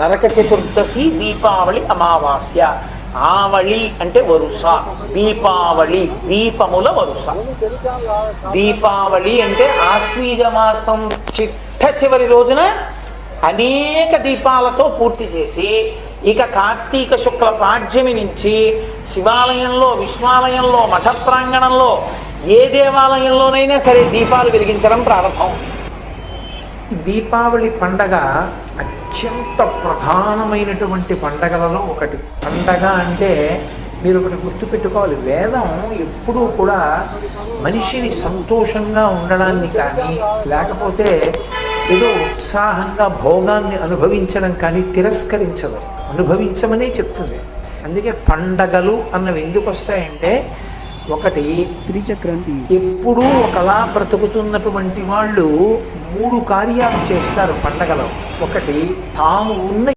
నరక చతుర్దశి దీపావళి అమావాస్య. ఆవళి అంటే వరుస. దీపావళి దీపముల వరుస. దీపావళి అంటే ఆశ్వీజ మాసం చిట్ట చివరి రోజున అనేక దీపాలతో పూర్తి చేసి ఇక కార్తీక శుక్ల పాడ్యమి నుంచి శివాలయంలో విష్ణాలయంలో మఠ ప్రాంగణంలో ఏ దేవాలయంలోనైనా సరే దీపాలు వెలిగించడం ప్రారంభం. దీపావళి పండగ అత్యంత ప్రధానమైనటువంటి పండగలలో ఒకటి. పండగ అంటే మీరు ఒకటి గుర్తుపెట్టుకోవాలి. వేదం ఎప్పుడూ కూడా మనిషిని సంతోషంగా ఉండడాన్ని కానీ లేకపోతే ఏదో ఉత్సాహంగా భోగాన్ని అనుభవించడం కానీ తిరస్కరించదు అనుభవించమనే చెప్తుంది. అందుకే పండగలు అన్నవి ఎందుకు వస్తాయంటే ఒకటి శ్రీచక్రాంతి ఎప్పుడూ ఒకలా బ్రతుకుతున్నటువంటి వాళ్ళు మూడు కార్యాలు చేస్తారు పండగలో. ఒకటి తాము ఉన్న